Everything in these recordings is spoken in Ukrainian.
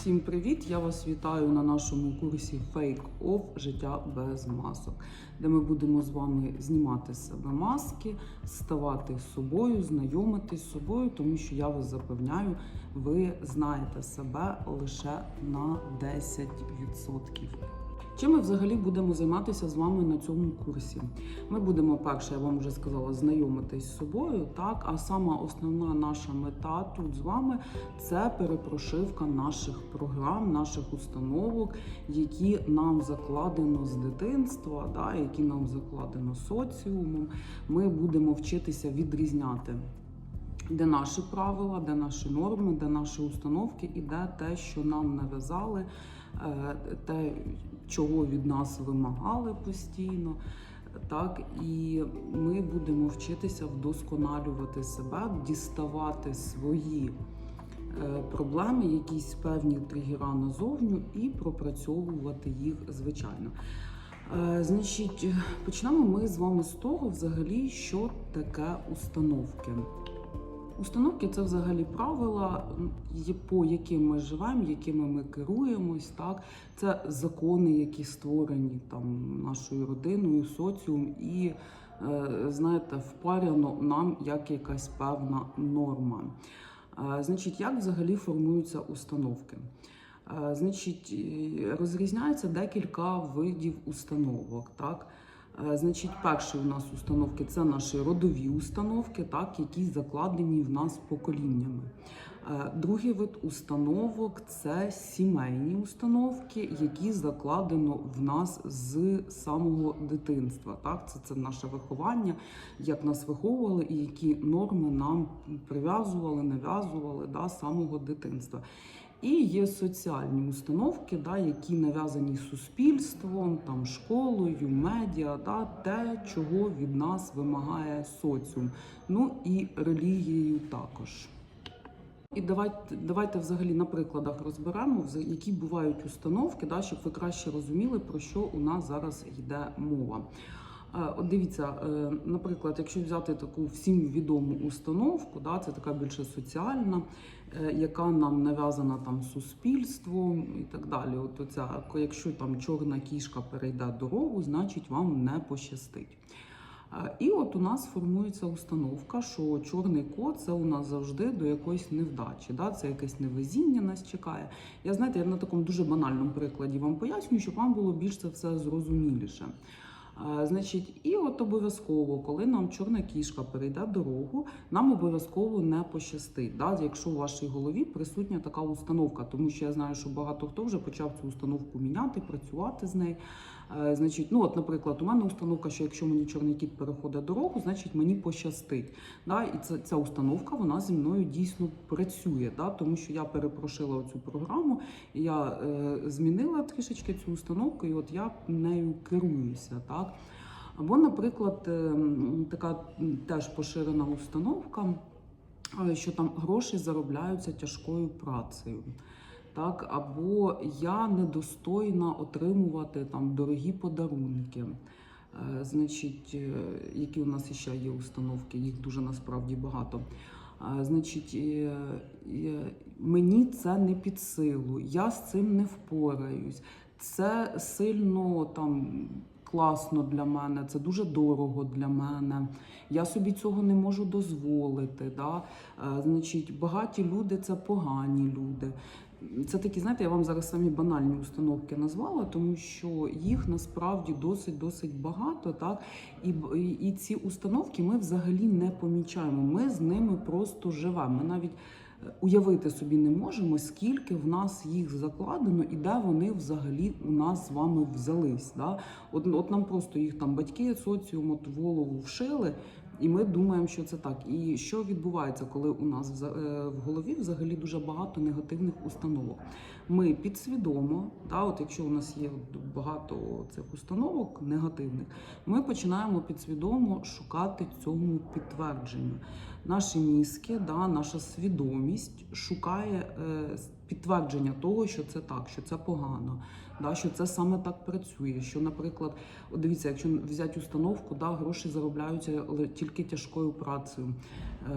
Всім привіт! Я вас вітаю на нашому курсі Fake Off Життя без масок, де ми будемо з вами знімати з себе маски, ставати собою, знайомитись з собою, тому що я вас запевняю, ви знаєте себе лише на 10%. Чим ми взагалі будемо займатися з вами на цьому курсі? Ми будемо перше, я вам вже сказала, знайомитись з собою, так а сама основна наша мета тут з вами це перепрошивка наших програм, наших установок, які нам закладено з дитинства, да, які нам закладено соціумом. Ми будемо вчитися відрізняти. Де наші правила, де наші норми, де наші установки, і де те, що нам нав'язали, те, чого від нас вимагали постійно. Так, і ми будемо вчитися вдосконалювати себе, діставати свої е, проблеми, якісь певні тригера назовню, і пропрацьовувати їх звичайно. Е, Значить, почнемо ми з вами з того, взагалі, що таке установки. Установки це взагалі правила, по яким ми живемо, якими ми керуємось. Так, це закони, які створені там нашою родиною, соціум, і е, знаєте, впаряно нам як якась певна норма. Е, Значить, як взагалі формуються установки? Е, Значить, розрізняється декілька видів установок. Так? Е, Значить, перші у нас установки це наші родові установки, так, які закладені в нас поколіннями. Е, Другий вид установок це сімейні установки, які закладено в нас з самого дитинства. Так, це, це наше виховання, як нас виховували і які норми нам прив'язували, нав'язували да, з самого дитинства. І є соціальні установки, да, які нав'язані суспільством, там, школою, медіа, да, те, чого від нас вимагає соціум. Ну і релігією також. І давайте, давайте взагалі на прикладах розберемо, які бувають установки, да, щоб ви краще розуміли, про що у нас зараз йде мова. От дивіться, е, наприклад, якщо взяти таку всім відому установку, да, це така більше соціальна, е, яка нам нав'язана там суспільством і так далі. От оця, якщо там чорна кішка перейде дорогу, значить вам не пощастить. І от у нас формується установка, що чорний кот це у нас завжди до якоїсь невдачі. Да? Це якесь невезіння нас чекає. Я знаєте, я на такому дуже банальному прикладі вам пояснюю, щоб вам було більш це все зрозуміліше. Значить, і от обов'язково, коли нам чорна кішка перейде дорогу, нам обов'язково не пощастить, да? якщо у вашій голові присутня така установка, тому що я знаю, що багато хто вже почав цю установку міняти, працювати з нею. Е, Значить, ну от, наприклад, у мене установка, що якщо мені чорний кіт переходить дорогу, значить мені пощастить. Да? І це, ця установка вона зі мною дійсно працює, да? тому що я перепрошила цю програму, я е, змінила трішечки цю установку, і от я нею керуюся. Так? Або, наприклад, е, така теж поширена установка, е, що там гроші заробляються тяжкою працею. Так, або я недостойна отримувати там дорогі подарунки. Е, Значить, е, які у нас ще є установки, їх дуже насправді багато. Е, Значить, мені це не під силу, я з цим не впораюсь. Це сильно там класно для мене, це дуже дорого для мене. Я собі цього не можу дозволити. Да? Значить, багаті люди це погані люди. Це такі, знаєте, я вам зараз самі банальні установки назвала, тому що їх насправді досить досить багато, так і, і, і ці установки ми взагалі не помічаємо. Ми з ними просто живемо. Ми навіть е, уявити собі не можемо, скільки в нас їх закладено і де вони взагалі у нас з вами взялись. Да? От, от нам просто їх там батьки соціум от голову вшили. І ми думаємо, що це так. І що відбувається, коли у нас е, в голові взагалі дуже багато негативних установок? Ми підсвідомо, да, от якщо у нас є багато цих установок негативних, ми починаємо підсвідомо шукати цьому підтвердження. Наші мізки, да, наша свідомість шукає е, підтвердження того, що це так, що це погано, да, що це саме так працює. Що, наприклад, дивіться, якщо взяти установку, да, гроші заробляються тільки тяжкою працею.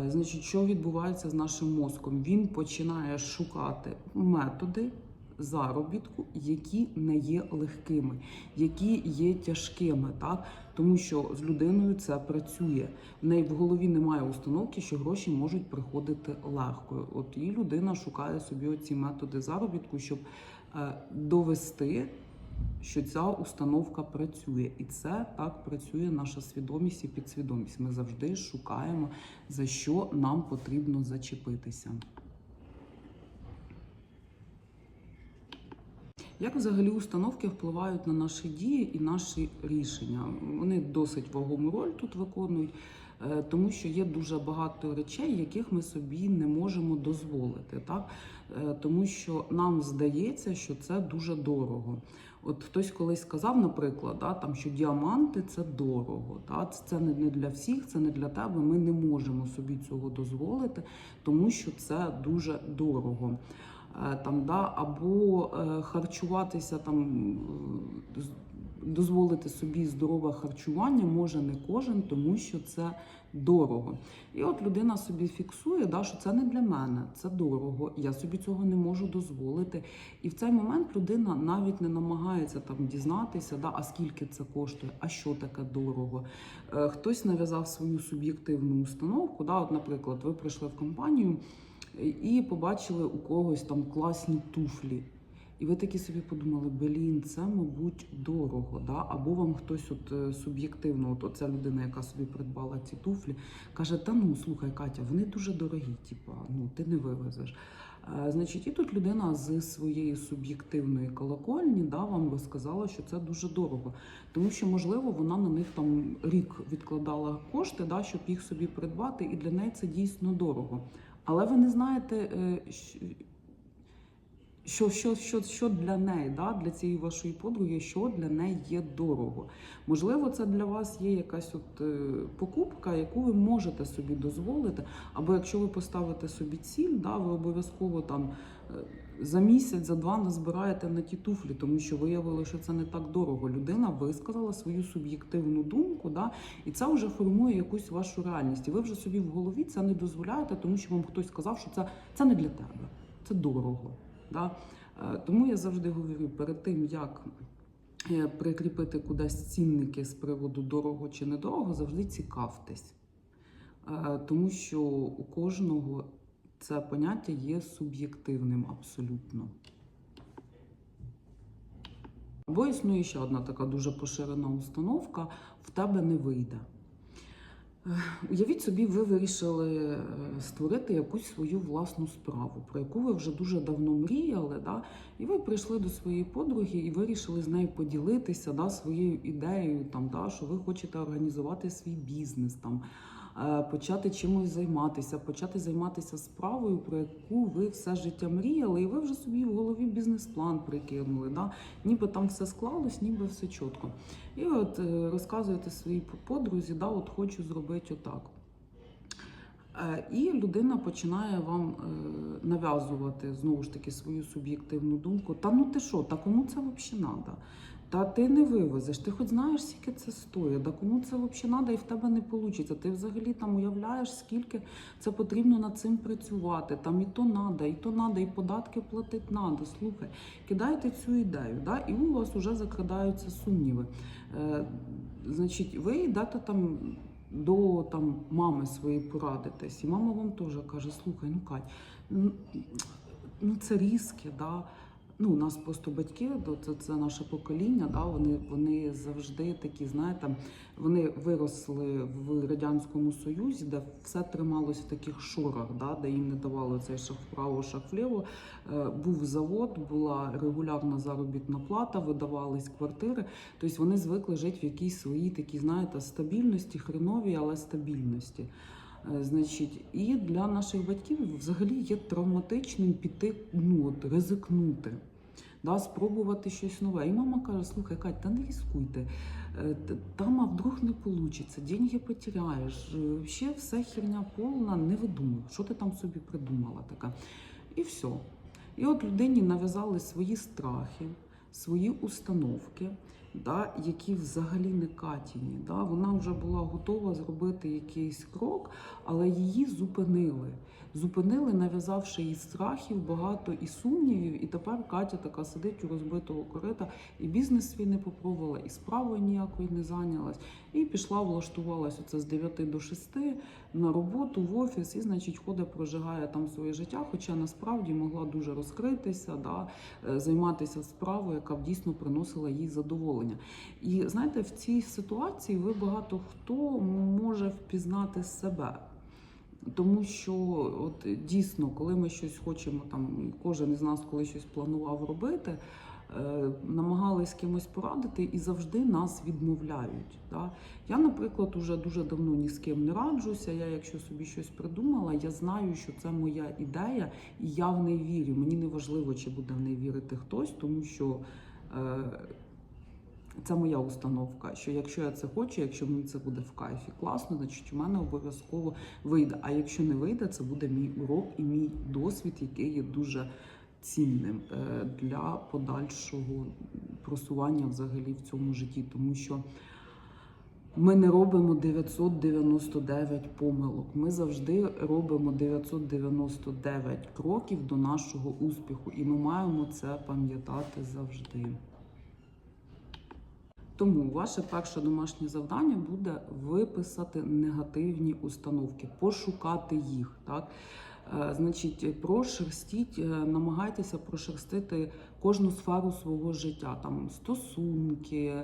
Е, Значить, що відбувається з нашим мозком? Він починає шукати методи, заробітку, які не є легкими, які є тяжкими, так тому що з людиною це працює. В неї в голові немає установки, що гроші можуть приходити легко. От і людина шукає собі оці методи заробітку, щоб довести, що ця установка працює, і це так працює наша свідомість і підсвідомість. Ми завжди шукаємо за що нам потрібно зачепитися. Як взагалі установки впливають на наші дії і наші рішення? Вони досить вагому роль тут виконують, е, тому що є дуже багато речей, яких ми собі не можемо дозволити, так? Е, Тому що нам здається, що це дуже дорого. От хтось колись сказав, наприклад, да, там, що діаманти це дорого. Да? Це не для всіх, це не для тебе. Ми не можемо собі цього дозволити, тому що це дуже дорого. Е, Там, да, або е, харчуватися там, дозволити собі здорове харчування може не кожен, тому що це дорого. І от людина собі фіксує, да, що це не для мене, це дорого. Я собі цього не можу дозволити. І в цей момент людина навіть не намагається там дізнатися, да, а скільки це коштує, а що таке дорого. Е, Хтось нав'язав свою суб'єктивну установку. Да, от, наприклад, ви прийшли в компанію і побачили у когось там класні туфлі. І ви такі собі подумали, блін, це, мабуть, дорого. Да? Або вам хтось от е, суб'єктивно, от оця людина, яка собі придбала ці туфлі, каже: Та ну слухай, Катя, вони дуже дорогі, типа, ну ти не вивезеш. Е, Значить, і тут людина з своєї суб'єктивної колокольні да, вам розказала, що це дуже дорого. Тому що, можливо, вона на них там рік відкладала кошти, да, щоб їх собі придбати, і для неї це дійсно дорого. Але ви не знаєте, е, щ- що, що, що, що для неї, да, для цієї вашої подруги, що для неї є дорого. Можливо, це для вас є якась от е, покупка, яку ви можете собі дозволити. Або якщо ви поставите собі ціль, да, ви обов'язково там е, за місяць, за два назбираєте на ті туфлі, тому що виявили, що це не так дорого. Людина висказала свою суб'єктивну думку, да, і це вже формує якусь вашу реальність. І ви вже собі в голові це не дозволяєте, тому що вам хтось сказав, що це, це не для тебе, це дорого. Да? Е, Тому я завжди говорю, перед тим як е, прикріпити кудись цінники з приводу дорого чи недорого, завжди цікавтесь. Е, Тому що у кожного це поняття є суб'єктивним абсолютно. Або існує ще одна така дуже поширена установка: в тебе не вийде. Е, Уявіть собі, ви вирішили е, створити якусь свою власну справу, про яку ви вже дуже давно мріяли, да? і ви прийшли до своєї подруги і вирішили з нею поділитися да, своєю ідеєю, там, да, що ви хочете організувати свій бізнес, там, почати чимось займатися, почати займатися справою, про яку ви все життя мріяли, і ви вже собі в голові бізнес-план прикинули. Да? Ніби там все склалось, ніби все чітко. І от е, розказуєте своїй подрузі, да, от хочу зробити отак. Е, І людина починає вам е, нав'язувати знову ж таки свою суб'єктивну думку. Та ну ти що, та кому це взагалі треба? Та ти не вивезеш, ти хоч знаєш, скільки це стоїть, та кому це взагалі треба і в тебе не вийде. Ти взагалі там уявляєш, скільки це потрібно над цим працювати. Там і то треба, і то треба, і податки платити треба. Слухай, кидайте цю ідею, да, і у вас вже закрадаються сумніви. Е, значить, ви йдете там до там, мами своєї порадитесь, і мама вам теж каже: слухай, ну Кать, ну, ну це різки, да. Ну, у нас просто батьки, це, це наше покоління, да, вони, вони завжди такі, знаєте, вони виросли в Радянському Союзі, де все трималось в таких шорах, да, де їм не давали цей шаг вправо, шаг вліво. Е, був завод, була регулярна заробітна плата, видавались квартири. Тобто вони звикли жити в якійсь своїй такій, знаєте, стабільності, хреновій, але стабільності. Е, Значить, і для наших батьків взагалі є травматичним піти, ну от ризикнути, да, спробувати щось нове. І мама каже: слухай, Кать, та не рискуйте, Е, Там, а вдруг не вийде, деньги потеряєш. е, Ще все херня повна, не видумуй, що ти там собі придумала така. І все. І от людині нав'язали свої страхи, свої установки. Да, які взагалі не Катіні. Да. Вона вже була готова зробити якийсь крок, але її зупинили. Зупинили, нав'язавши їй страхів, багато і сумнівів. І тепер Катя така сидить у розбитого корита, і бізнес свій не попробувала, і справою ніякою не зайнялась. І пішла, влаштувалась оце з 9 до 6 на роботу в офіс, і, значить, ходить, прожигає там своє життя, хоча насправді могла дуже розкритися, да, е, займатися справою, яка б дійсно приносила їй задоволення. І знаєте, в цій ситуації ви багато хто може впізнати себе. Тому що от дійсно, коли ми щось хочемо, там кожен із нас коли щось планував робити, намагались кимось порадити і завжди нас відмовляють. Да? Я, наприклад, уже дуже давно ні з ким не раджуся. Я, якщо собі щось придумала, я знаю, що це моя ідея, і я в неї вірю. Мені не важливо, чи буде в неї вірити хтось, тому що. Е, це моя установка, що якщо я це хочу, якщо мені це буде в кайфі класно, значить у мене обов'язково вийде. А якщо не вийде, це буде мій урок і мій досвід, який є дуже цінним е, для подальшого просування взагалі в цьому житті, тому що. Ми не робимо 999 помилок. Ми завжди робимо 999 кроків до нашого успіху, і ми маємо це пам'ятати завжди. Тому ваше перше домашнє завдання буде виписати негативні установки, пошукати їх. Так? Е, Значить, прошерстіть, е, намагайтеся прошерстити кожну сферу свого життя, там стосунки,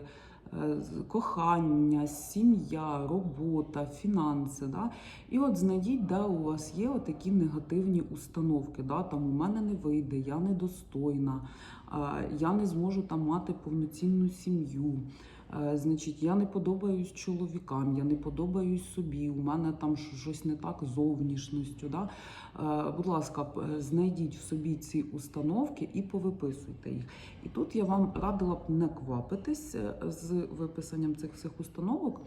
е, кохання, сім'я, робота, фінанси. Да? І от знайдіть, де у вас є такі негативні установки. Да? Там у мене не вийде, я недостойна, я не зможу там мати повноцінну сім'ю. Е, Значить, я не подобаюсь чоловікам, я не подобаюсь собі. У мене там щось не так зовнішністю. Да? Е, Будь ласка, знайдіть в собі ці установки і повиписуйте їх. І тут я вам радила б не квапитись е, з виписанням цих всіх установок.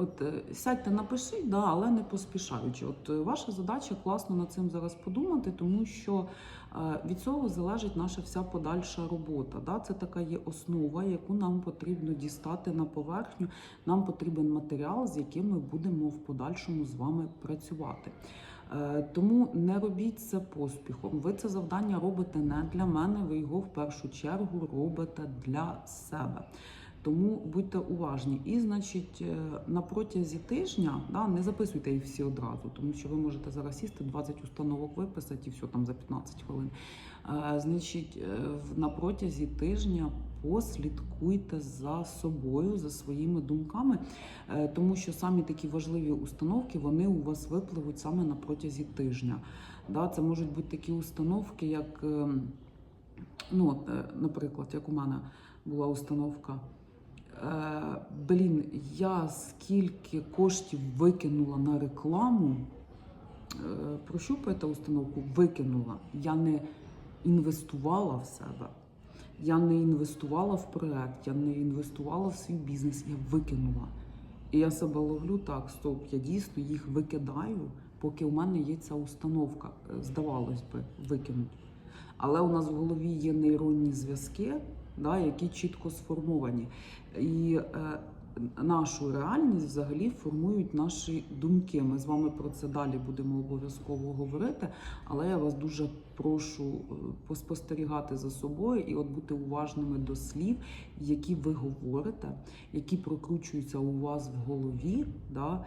От е, сядьте, напишіть, да, але не поспішаючи. От е, ваша задача класно над цим зараз подумати, тому що е, від цього залежить наша вся подальша робота. Да? Це така є основа, яку нам потрібно дістати на поверхню. Нам потрібен матеріал, з яким ми будемо в подальшому з вами працювати. Тому не робіть це поспіхом. Ви це завдання робите не для мене, ви його в першу чергу робите для себе. Тому будьте уважні. І, значить, е, на протязі тижня да, не записуйте їх всі одразу, тому що ви можете зараз сісти 20 установок виписати і все там за 15 хвилин. Е, Значить, е, на протязі тижня послідкуйте за собою, за своїми думками, тому що самі такі важливі установки вони у вас випливуть саме на протязі тижня. Да, це можуть бути такі установки, як, е, ну, наприклад, як у мене була установка. Е, Блін, я скільки коштів викинула на рекламу. Е, Прощупайте установку, викинула. Я не інвестувала в себе. Я не інвестувала в проект, я не інвестувала в свій бізнес, я викинула. І я себе ловлю так, стоп, я дійсно їх викидаю, поки у мене є ця установка. Е, Здавалось би, викинуть. Але у нас в голові є нейронні зв'язки, да, які чітко сформовані. І е, нашу реальність взагалі формують наші думки. Ми з вами про це далі будемо обов'язково говорити. Але я вас дуже прошу е, поспостерігати за собою і от бути уважними до слів, які ви говорите, які прокручуються у вас в голові. Да,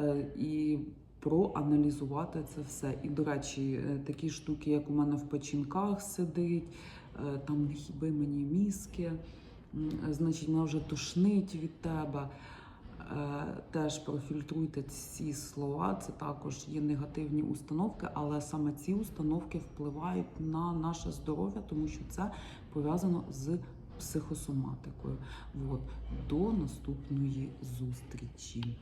е, і проаналізувати це все. І, до речі, е, такі штуки, як у мене в печінках сидить, там не хіби мені мізки, е, значить, мене вже тошнить від тебе. Е, Теж профільтруйте ці слова. Це також є негативні установки, але саме ці установки впливають на наше здоров'я, тому що це пов'язано з психосоматикою. От. До наступної зустрічі.